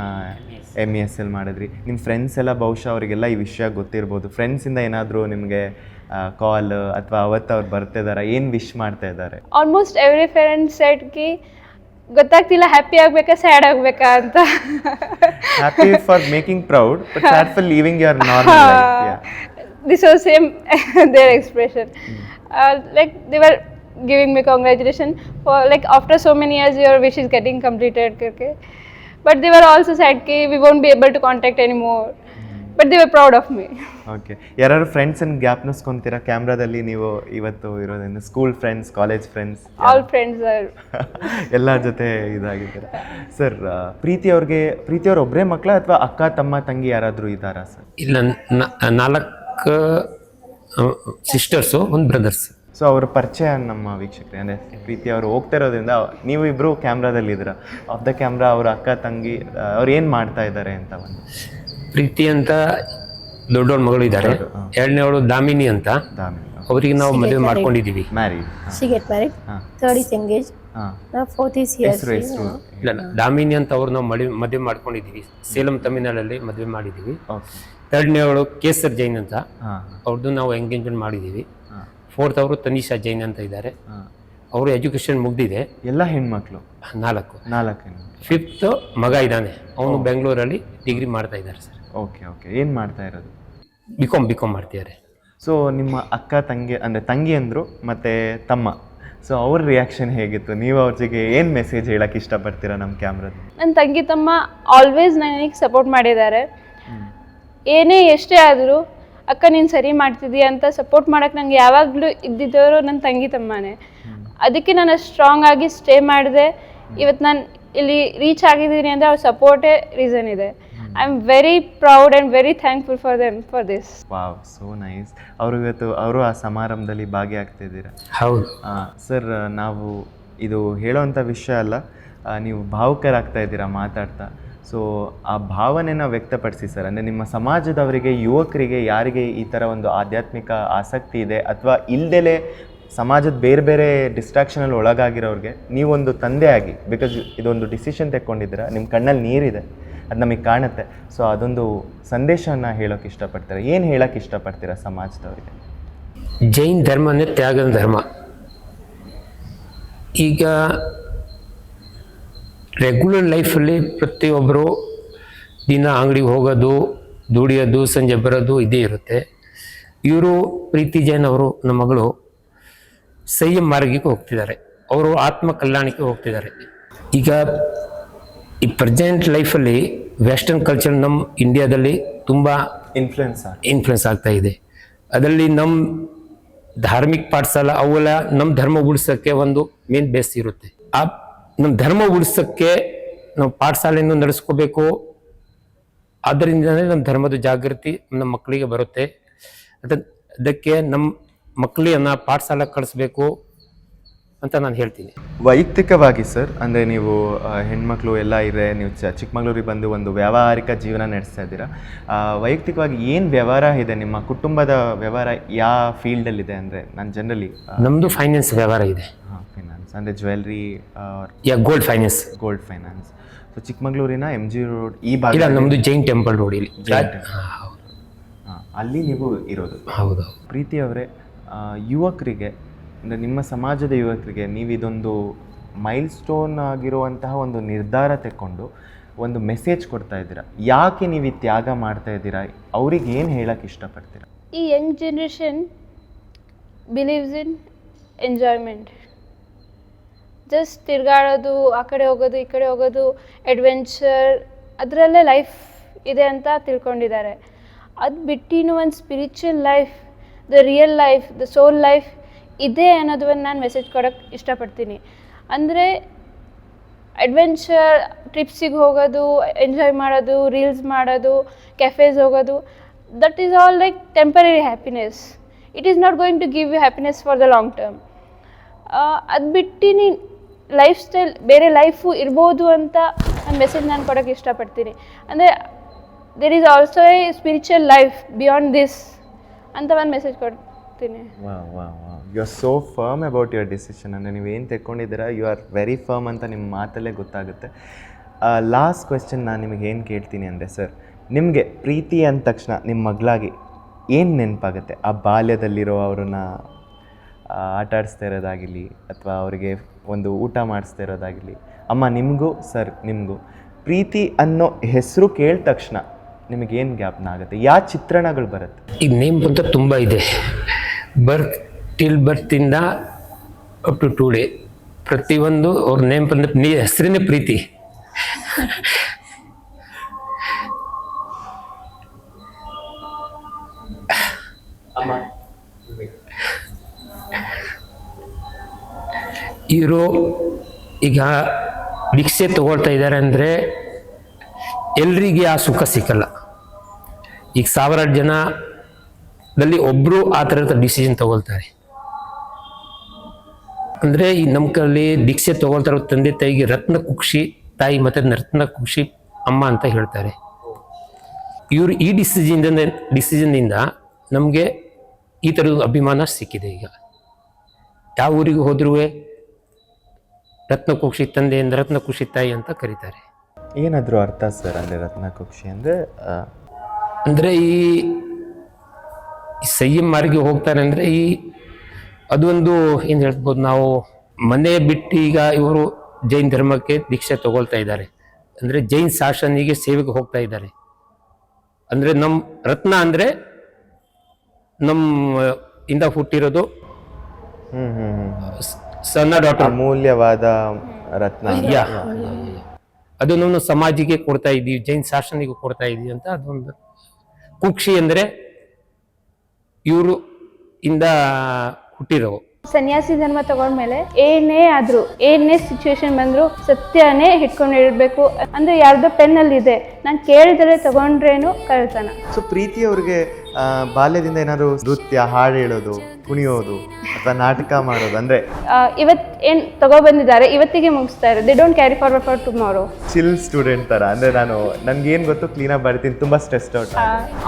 ಎಂ ಇ ಎಸ್ ಎಲ್ ಮಾಡಿದ್ರಿ. ನಿಮ್ಮ ಫ್ರೆಂಡ್ಸ್ ಎಲ್ಲ ಬಹುಶಃ ಅವರಿಗೆಲ್ಲ ಈ ವಿಷಯ ಗೊತ್ತಿರ್ಬೋದು. ಫ್ರೆಂಡ್ಸಿಂದ ಏನಾದರೂ ನಿಮಗೆ ಕಾಲ್ ಅಥವಾ ಅವತ್ತು ಅವ್ರು ಬರ್ತಾ ಇದ್ದಾರೆ ಏನು ವಿಶ್ ಮಾಡ್ತಾ ಇದ್ದಾರೆ? ಆಲ್ಮೋಸ್ಟ್ ಎವ್ರಿ ಫ್ರೆಂಡ್ ಸೆಟ್ಗೆ ಗೊತ್ತಾಗ್ತಿಲ್ಲ ಹ್ಯಾಪಿ ಆಗಬೇಕಾ ಸ್ಯಾಡ್ ಆಗಬೇಕಾ ಅಂತ happy for making proud but sad for leaving your normal life this was same their expression uh, like they were giving me congratulations for like after so many years your wish is getting completed करके but they were also sad कि we won't be able to contact anymore but they were proud of me okay ಯಾರು ಫ್ರೆಂಡ್ಸನ್ನು ಜ್ಞಾಪನಿಸ್ಕೊಂತೀರಾ? ಕ್ಯಾಮ್ರಾದಲ್ಲಿ ನೀವು ಇವತ್ತು ಇರೋದ್ರಿಂದ school friends college friends all friends or ಎಲ್ಲರ ಜೊತೆ ಇದಾಗಿದ್ದಾರೆ? ಸರ್ ಪ್ರೀತಿ ಅವ್ರಿಗೆ ಪ್ರೀತಿ ಅವ್ರ ಒಬ್ಬರೇ ಮಕ್ಕಳ ಅಥವಾ ಅಕ್ಕ ತಮ್ಮ ತಂಗಿ ಯಾರಾದರೂ ಇದ್ದಾರಾ ಸರ್ ಇಲ್ಲ ನಾಲ್ಕು ಸಿಸ್ಟರ್ಸು ಒಂದು ಬ್ರದರ್ಸ್ ಸೊ ಅವ್ರ ಪರಿಚಯ ನಮ್ಮ ವೀಕ್ಷಕರೇ ಅಂದರೆ ಪ್ರೀತಿ ಅವರು ಹೋಗ್ತಾ ಇರೋದ್ರಿಂದ ನೀವು ಇಬ್ಬರು ಕ್ಯಾಮ್ರಾದಲ್ಲಿ ಇದ್ದೀರಾ ಆಫ್ ದ ಕ್ಯಾಮ್ರಾ ಅವ್ರ ಅಕ್ಕ ತಂಗಿ ಅವ್ರು ಏನು ಮಾಡ್ತಾ ಇದ್ದಾರೆ ಅಂತ ಒಂದು. ಪ್ರೀತಿ ಅಂತ ದೊಡ್ಡವ್ರ ಮಗಳು ಇದ್ದಾರೆ ಎರಡನೇವಳು ದಾಮಿನಿ ಅಂತ. ಅವರಿಗೆ ನಾವು ಮದುವೆ ಮಾಡ್ಕೊಂಡಿದ್ದೀವಿ ಇಲ್ಲ ದಾಮಿನಿ ಅಂತ ಅವ್ರು ನಾವು ಮದುವೆ ಮದುವೆ ಮಾಡ್ಕೊಂಡಿದ್ದೀವಿ ಸೇಲಂ ತಮಿಳ್ನಾಡಲ್ಲಿ ಮದುವೆ ಮಾಡಿದ್ದೀವಿ ಎರಡನೇ ಎರಡನೇವಳು ಕೇಸರ್ ಜೈನ್ ಅಂತ. ಅವ್ರದ್ದು ನಾವು ಎಂಗೇಜ್ಮೆಂಟ್ ಮಾಡಿದ್ದೀವಿ ಫೋರ್ತ್ ಅವರು ತನಿಷಾ ಜೈನ್ ಅಂತ ಇದ್ದಾರೆ. ಅವರು ಎಜುಕೇಶನ್ ಮುಗ್ದಿದೆ. ಎಲ್ಲ ಹೆಣ್ಮಕ್ಳು? ನಾಲ್ಕು. ನಾಲ್ಕು ಫಿಫ್ತ್ ಮಗ ಇದ್ದಾನೆ. ಅವನು ಬೆಂಗಳೂರಲ್ಲಿ ಡಿಗ್ರಿ ಮಾಡ್ತಾ ಇದ್ದಾರೆ ಸರ್. ಓಕೆ ಓಕೆ ಏನು ಮಾಡ್ತಾ ಇರೋದು? ಬಿ ಕಾಮ್ ಬಿ ಕಾಮ್ ಮಾಡ್ತಿದ್ದಾರೆ. ಸೊ ನಿಮ್ಮ ಅಕ್ಕ ತಂಗಿ ಅಂದರೆ ತಂಗಿ ಅಂದರು ಮತ್ತು ತಮ್ಮ. ಸೊ ಅವ್ರ ರಿಯಾಕ್ಷನ್ ಹೇಗಿತ್ತು? ನೀವು ಅವ್ರ ಜೊತೆ ಏನು ಮೆಸೇಜ್ ಹೇಳಕ್ಕೆ ಇಷ್ಟಪಡ್ತೀರಾ ನಮ್ಮ ಕ್ಯಾಮ್ರಾದ ನನ್ನ ತಂಗಿ ತಮ್ಮ ಆಲ್ವೇಸ್ ನನಗೆ ಸಪೋರ್ಟ್ ಮಾಡಿದ್ದಾರೆ. ಏನೇ ಎಷ್ಟೇ ಆದರೂ ಅಕ್ಕ ನೀನು ಸರಿ ಮಾಡ್ತಿದ್ದೀಯ ಅಂತ ಸಪೋರ್ಟ್ ಮಾಡೋಕ್ಕೆ ನಂಗೆ ಯಾವಾಗಲೂ ಇದ್ದಿದ್ದವರು ನನ್ನ ತಂಗಿ ತಮ್ಮನೇ. ಅದಕ್ಕೆ ನಾನು ಸ್ಟ್ರಾಂಗ್ ಆಗಿ ಸ್ಟೇ ಮಾಡಿದೆ. ಇವತ್ತು ನಾನು ಇಲ್ಲಿ ರೀಚ್ ಆಗಿದ್ದೀನಿ ಅಂದರೆ ಅವ್ರ ಸಪೋರ್ಟೇ ರೀಸನ್ ಇದೆ. I am very proud and very thankful for them for this wow so nice ಅವರು ಇವತ್ತು ಅವರು ಆ ಸಮಾರಂಭದಲ್ಲಿ ಭಾಗಿಯಾಗ್ತಿದ್ದೀರಾ ಹೌದು. ಸರ್ ನಾವು ಇದು ಹೇಳೋವಂಥ ವಿಷಯ ಅಲ್ಲ ಆ, ನೀವು ಭಾವುಕರಾಗ್ತಾ ಇದ್ದೀರಾ ಮಾತಾಡ್ತಾ. ಸೊ ಆ ಭಾವನೆನ ವ್ಯಕ್ತಪಡಿಸಿ ಸರ್ ಅಂದರೆ ನಿಮ್ಮ ಸಮಾಜದವರಿಗೆ ಯುವಕರಿಗೆ ಯಾರಿಗೆ ಈ ಥರ ಒಂದು ಆಧ್ಯಾತ್ಮಿಕ ಆಸಕ್ತಿ ಇದೆ ಅಥವಾ ಇಲ್ದೆಲೆ ಸಮಾಜದ ಬೇರೆ ಬೇರೆ ಡಿಸ್ಟ್ರಾಕ್ಷನಲ್ಲಿ ಒಳಗಾಗಿರೋರಿಗೆ ನೀವೊಂದು ತಂದೆಯಾಗಿ ಬಿಕಾಸ್ ಇದೊಂದು ಡಿಸಿಷನ್ ತೆಕ್ಕೊಂಡಿದ್ದೀರಾ ನಿಮ್ಮ ಕಣ್ಣಲ್ಲಿ ನೀರಿದೆ. ಅದು ನಮಗೆ ಕಾಣುತ್ತೆ. ಸೊ ಅದೊಂದು ಸಂದೇಶವನ್ನು ಹೇಳೋಕೆ ಇಷ್ಟಪಡ್ತೀರ. ಏನು ಹೇಳೋಕ್ಕೆ ಇಷ್ಟಪಡ್ತೀರ ಸಮಾಜದವರಿಗೆ? ಜೈನ್ ಧರ್ಮ ಅಂದರೆ ತ್ಯಾಗದ ಧರ್ಮ. ಈಗ ರೆಗ್ಯುಲರ್ ಲೈಫಲ್ಲಿ ಪ್ರತಿಯೊಬ್ಬರು ದಿನ ಅಂಗಡಿಗೆ ಹೋಗೋದು, ದುಡಿಯೋದು, ಸಂಜೆ ಬರೋದು ಇದೇ ಇರುತ್ತೆ. ಇವರು ಪ್ರೀತಿ ಜೈನ್ ಅವರು, ನಮ್ಮ ಮಗಳು ಸಂಯಮ ಮಾರ್ಗಕ್ಕೆ ಹೋಗ್ತಿದ್ದಾರೆ. ಅವರು ಆತ್ಮ ಕಲ್ಯಾಣಕ್ಕೆ ಹೋಗ್ತಿದ್ದಾರೆ. ಈಗ ಈ ಪ್ರೆಸೆಂಟ್ ಲೈಫಲ್ಲಿ ವೆಸ್ಟರ್ನ್ ಕಲ್ಚರ್ ನಮ್ಮ ಇಂಡಿಯಾದಲ್ಲಿ ತುಂಬ ಇನ್ಫ್ಲುಯೆನ್ಸ್ ಇನ್ಫ್ಲುಯೆನ್ಸ್ ಆಗ್ತಾ ಇದೆ. ಅದರಲ್ಲಿ ನಮ್ಮ ಧಾರ್ಮಿಕ ಪಾಠಶಾಲ ಅವೆಲ್ಲ ನಮ್ಮ ಧರ್ಮ ಉಳಿಸೋಕ್ಕೆ ಒಂದು ಮೇನ್ ಬೇಸ್ ಇರುತ್ತೆ. ಆ ನಮ್ಮ ಧರ್ಮ ಉಳಿಸೋಕ್ಕೆ ನಾವು ಪಾಠಶಾಲೆಯನ್ನು ನಡೆಸ್ಕೋಬೇಕು. ಅದರಿಂದನೇ ನಮ್ಮ ಧರ್ಮದ ಜಾಗೃತಿ ನಮ್ಮ ಮಕ್ಕಳಿಗೆ ಬರುತ್ತೆ. ಅದ ಅದಕ್ಕೆ ನಮ್ಮ ಮಕ್ಕಳನ್ನ ಪಾಠಶಾಲೆ ಕಳಿಸ್ಬೇಕು. ಅಂತ ನಾನು ಹೇಳ್ತೀನಿ. ವೈಯಕ್ತಿಕವಾಗಿ ಸರ್ ಅಂದರೆ ನೀವು ಹೆಣ್ಮಕ್ಳು ಎಲ್ಲ ಇದೆ ನೀವು ಚ ಚಿಕ್ಕಮಗಳೂರಿಗೆ ಬಂದು ಒಂದು ವ್ಯಾವಹಾರಿಕ ಜೀವನ ನಡೆಸ್ತಾ ಇದ್ದೀರಾ? ವೈಯಕ್ತಿಕವಾಗಿ ಏನು ವ್ಯವಹಾರ ಇದೆ? ನಿಮ್ಮ ಕುಟುಂಬದ ವ್ಯವಹಾರ ಯಾವ ಫೀಲ್ಡಲ್ಲಿದೆ ಅಂದರೆ ನಾನು ಜನರಲಿ ನಮ್ಮದು ಫೈನಾನ್ಸ್ ವ್ಯವಹಾರ ಇದೆ. ಹಾಂ ಫೈನಾನ್ಸ್ ಅಂದರೆ jewellery ya gold finance gold finance so ಚಿಕ್ಕಮಗಳೂರಿನ ಎಂ ಜಿ ರೋಡ್ ಈ ಭಾಗ ನಮ್ಮದು ಜೈನ್ ಟೆಂಪಲ್ ರೋಡ್ ಇಲ್ಲಿ. ಅಲ್ಲಿ ನೀವು ಇರೋದು. ಹೌದು ಪ್ರೀತಿ ಅವರೇ ಯುವಕರಿಗೆ ಅಂದರೆ ನಿಮ್ಮ ಸಮಾಜದ ಯುವಕರಿಗೆ ನೀವು ಇದೊಂದು ಮೈಲ್ ಸ್ಟೋನ್ ಆಗಿರುವಂತಹ ಒಂದು ನಿರ್ಧಾರ ತಗೊಂಡು ಒಂದು ಮೆಸೇಜ್ ಕೊಡ್ತಾ ಇದ್ದೀರಾ? ಯಾಕೆ ನೀವು ತ್ಯಾಗ ಮಾಡ್ತಾ ಇದ್ದೀರಾ? ಅವ್ರಿಗೆ ಏನು ಹೇಳಕ್ಕೆ ಇಷ್ಟಪಡ್ತೀರಾ? ಈ young generation believes in enjoyment just ತಿರುಗಾಡೋದು, ಆ ಕಡೆ ಹೋಗೋದು, ಈ ಕಡೆ ಹೋಗೋದು ಅಡ್ವೆಂಚರ್ ಅದರಲ್ಲೇ ಲೈಫ್ ಇದೆ ಅಂತ ತಿಳ್ಕೊಂಡಿದ್ದಾರೆ. ಅದು ಬಿಟ್ಟಿನೂ ಒಂದು spiritual life the real life the soul life ಇದೆ ಅನ್ನೋದನ್ನು ನಾನು ಮೆಸೇಜ್ ಕೊಡೋಕ್ಕೆ ಇಷ್ಟಪಡ್ತೀನಿ. ಅಂದರೆ ಅಡ್ವೆಂಚರ್ ಟ್ರಿಪ್ಸಿಗೆ ಹೋಗೋದು ಎಂಜಾಯ್ ಮಾಡೋದು ರೀಲ್ಸ್ ಮಾಡೋದು ಕೆಫೇಸ್ ಹೋಗೋದು that is all like temporary happiness it is not going to give you happiness for the long term ಅದು ಬಿಟ್ಟು ನೀನು ಲೈಫ್ ಸ್ಟೈಲ್ ಬೇರೆ ಲೈಫು ಇರ್ಬೋದು ಅಂತ ನನ್ನ ಮೆಸೇಜ್ ನಾನು ಕೊಡೋಕ್ಕೆ ಇಷ್ಟಪಡ್ತೀನಿ. ಅಂದರೆ there is also a spiritual life beyond this ಅಂತ ಒಂದು ಮೆಸೇಜ್ ಕೊಡ್ತೀನಿ ವಾ ವಾ ವಾ you are so firm about your decision ಅಂದರೆ ನೀವು ಏನು ತೆಕ್ಕೊಂಡಿದ್ದೀರಾ ಯು ಆರ್ ವೆರಿ ಫರ್ಮ್ ಅಂತ ನಿಮ್ಮ ಮಾತಲ್ಲೇ ಗೊತ್ತಾಗುತ್ತೆ. ಲಾಸ್ಟ್ ಕ್ವೆಶ್ಚನ್ ನಾನು ನಿಮಗೆ ಏನು ಕೇಳ್ತೀನಿ ಅಂದರೆ ಸರ್ ನಿಮಗೆ ಪ್ರೀತಿ ಅಂದ ತಕ್ಷಣ ನಿಮ್ಮ ಮಗಳಾಗಿ ಏನು ನೆನಪಾಗುತ್ತೆ? ಆ ಬಾಲ್ಯದಲ್ಲಿರೋ ಅವ್ರನ್ನ ಆಟ ಆಡಿಸ್ತಾ ಇರೋದಾಗಿರಲಿ ಅಥವಾ ಅವರಿಗೆ ಒಂದು ಊಟ ಮಾಡಿಸ್ತಾ ಇರೋದಾಗಿರಲಿ. ಅಮ್ಮ ನಿಮಗೂ ಸರ್ ನಿಮಗೂ ಪ್ರೀತಿ ಅನ್ನೋ ಹೆಸರು ಕೇಳಿದ ತಕ್ಷಣ ನಿಮಗೇನು ಜ್ಞಾಪನ ಆಗುತ್ತೆ? ಯಾವ ಚಿತ್ರಣಗಳು ಬರುತ್ತೆ? ಈಗ ನೇಮ್ ಅಂತ ತುಂಬ ಇದೆ. ಬರ್ತ್ ಟಿಲ್ ಬರ್ತಿಂದ ಅಪ್ ಟು ಟೂ ಡೇ ಪ್ರತಿಯೊಂದು ಅವ್ರ ನೇಮ್ ಬಂದ ನೀ ಹೆಸರಿನೇ ಪ್ರೀತಿ. ಇವರು ಈಗ ಭಿಕ್ಷೆ ತಗೊಳ್ತಾ ಇದ್ದಾರೆ ಅಂದರೆ ಎಲ್ರಿಗೆ ಆ ಸುಖ ಸಿಕ್ಕಲ್ಲ. ಈಗ ಸಾವಿರಾರು ಜನದಲ್ಲಿ ಒಬ್ರು ಆ ಥರದ ಡಿಸಿಷನ್ ತಗೊಳ್ತಾರೆ. ಅಂದ್ರೆ ಈ ನಮ್ಮ ಕಲ್ಲಿ ದೀಕ್ಷೆ ತಗೊಳ್ತಾರೋ ತಂದೆ ತಾಯಿಗೆ ರತ್ನ ಕುಕ್ಷಿ ತಾಯಿ ಮತ್ತೆ ರತ್ನ ಕುಕ್ಷಿ ಅಮ್ಮ ಅಂತ ಹೇಳ್ತಾರೆ. ಇವರು ಈ ಡಿಸಿಷನ್ದಿಂದ ಡಿಸಿಷನ್ನಿಂದ ನಮಗೆ ಈ ಥರದ ಅಭಿಮಾನ ಸಿಕ್ಕಿದೆ ಈಗ. ಯಾವ ಊರಿಗೆ ಹೋದ್ರೂ ರತ್ನ ಕುಕ್ಷಿ ಅಂದ್ರೆ ರತ್ನ ಕುಕ್ಷಿ ತಾಯಿ ಅಂತ ಕರೀತಾರೆ. ಏನಾದರೂ ಅರ್ಥ ಸರ್ ಅಂದರೆ ರತ್ನಕುಕ್ಷಿ ಅಂದರೆ ಅಂದರೆ ಈ ಈ ಸಂಯಮ ಮಾರ್ಗೆ ಹೋಗ್ತಾರೆ ಅಂದರೆ ಈ ಅದೊಂದು ಏನು ಹೇಳ್ಬೋದು ನಾವು ಮನೆ ಬಿಟ್ಟು ಈಗ ಇವರು ಜೈನ್ ಧರ್ಮಕ್ಕೆ ದೀಕ್ಷೆ ತಗೊಳ್ತಾ ಇದ್ದಾರೆ. ಅಂದರೆ ಜೈನ್ ಶಾಸನಿಗೆ ಸೇವೆಗೆ ಹೋಗ್ತಾ ಇದ್ದಾರೆ. ಅಂದರೆ ನಮ್ಮ ರತ್ನ ಅಂದರೆ ನಮ್ಮ ಇಂದ ಹುಟ್ಟಿರೋದು ಸಣ್ಣ ಡಾಕ್ಟರ್ ಅಮೂಲ್ಯವಾದ ರತ್ನ. ಯಾ. ಅದು ನಾವು ಸಮಾಜಿಗೆ ಕೊಡ್ತಾ ಇದ್ದೀವಿ ಜೈನ್ ಶಾಸನಿಗೆ ಕೊಡ್ತಾ ಇದ್ದೀವಿ ಅಂತ ಅದೊಂದು. ಕುಕ್ಷಿ ಅಂದರೆ ಇವರು ಇಂದ ಹುಟ್ಟಿರೋ ಸನ್ಯಾಸಿ ಧರ್ಮ ತಗೊಂಡ್ಮೇಲೆ ಏನೇ ಆದ್ರೂ ಏನೇ ಸಿಚುವೇಶನ್ ಬಂದ್ರು ಸತ್ಯನೇ ಹಿಡ್ಕೊಂಡಿರ್ಬೇಕು ಅಂದ್ರೆ ಯಾರ್ದೋ ಪೆನ್ನಲ್ಲಿ ಇದೆ ನಾನು ಕೇಳಿದ್ರೆ ತಗೊಂಡ್ರೇನು ಕಳ್ತಾನ ಸೊ ಪ್ರೀತಿ ಅವ್ರಿಗೆ ಆ, ಬಾಲ್ಯದಿಂದ ಏನಾದ್ರು ನೃತ್ಯ ಹಾಡು ಹೇಳೋದು ಕುಣಿಯೋದು ಅಥವಾ ನಾಟಕ ಮಾಡೋದು ಅಂದ್ರೆ? ಇವತ್ ಏನ್ ತಗೊಬಂದಿದ್ದಾರೆ ಇವತ್ತಿಗೆ ಮುಗಿಸ್ತಾ ಇರೋದು. They don't carry forward for tomorrow chill student ತರ. ಅಂದ್ರೆ ನಾನು ನನ್ಗೆ ಏನ್ ಗೊತ್ತು ಕ್ಲೀನಾಗಿ ಬರ್ತೀನಿ. ತುಂಬಾ stressed out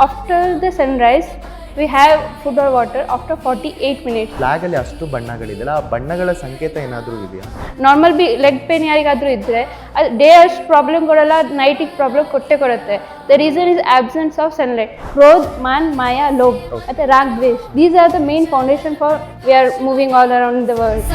after the sunrise we have food or water after forty eight minutes flag ಅಲ್ಲಿ ಅಷ್ಟು ಬಣ್ಣಗಳಿದೆಯಲ್ಲ ಆ ಬಣ್ಣಗಳ ಸಂಕೇತ ಏನಾದರೂ ಇದೆಯಾ? ನಾರ್ಮಲ್ ಬಿ ಲೆಗ್ ಪೇನ್ ಯಾರಿಗಾದರೂ ಇದ್ದರೆ ಅದು ಡೇ ಅಷ್ಟು ಪ್ರಾಬ್ಲಮ್ಗಳೆಲ್ಲ ನೈಟಿಗೆ ಪ್ರಾಬ್ಲಮ್ ಕೊಟ್ಟೆ ಕೊಡುತ್ತೆ. The reason is absence of sunlight ಕ್ರೋಧ್ ಮಾನ್ ಮಾಯಾ ಲೋಭ್ ಮತ್ತು ರಾಗ್ ದ್ವೇಷ್. These are the main foundation for we are moving all around the world